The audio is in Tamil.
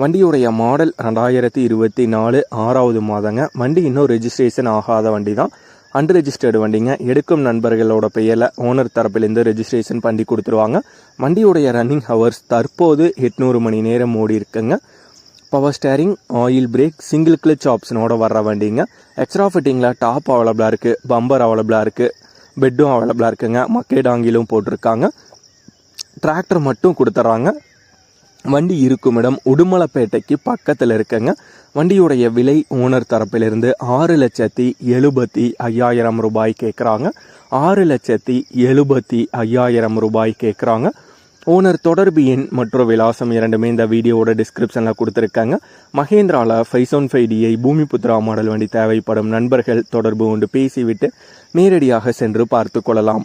வண்டியுடைய மாடல் ரெண்டாயிரத்தி இருபத்தி நாலு ஆறாவது மாதங்க. வண்டி இன்னும் ரெஜிஸ்ட்ரேஷன் ஆகாத வண்டி தான் அன்ரெஜிஸ்டர்டு வண்டிங்க. எடுக்கும் நண்பர்களோட பெயரில் ஓனர் தரப்பிலேருந்து ரெஜிஸ்ட்ரேஷன் பண்ணி கொடுத்துருவாங்க. வண்டியுடைய ரன்னிங் ஹவர்ஸ் தற்போது எட்நூறு மணி நேரம் ஓடி இருக்குங்க. Power steering oil brake single clutch ஆப்ஷனோட வர்ற வண்டிங்க. எக்ஸ்ட்ரா ஃபிட்டிங்கில் டாப் அவைலபிளாக இருக்குது பம்பர் அவைலபிளாக இருக்குது பெட்டும் அவைலபிளாக இருக்குங்க. மக்கேடாங்கிலும் போட்டிருக்காங்க. டிராக்டர் மட்டும் கொடுத்துட்றாங்க வண்டி இருக்கும் இடம் உடுமலைப்பேட்டைக்கு பக்கத்தில் இருக்குங்க. வண்டியுடைய விலை ஓனர் தரப்பிலிருந்து ஆறு லட்சத்தி எழுபத்தி ஐயாயிரம் ரூபாய் கேட்குறாங்க ஆறு லட்சத்தி எழுபத்தி ஐயாயிரம் ரூபாய் கேட்குறாங்க ஓனர் தொடர்பு எண் மற்றும் விலாசம் இரண்டுமே இந்த வீடியோவோட டிஸ்கிரிப்ஷனில் கொடுத்துருக்காங்க. மகேந்திராவில் ஃபைசோன் ஃபைடியை பூமி புத்ரா பூமிபுத்ரா மாடல் வண்டி தேவைப்படும் நண்பர்கள் தொடர்பு கொண்டு பேசிவிட்டு நேரடியாக சென்று பார்த்து கொள்ளலாம்.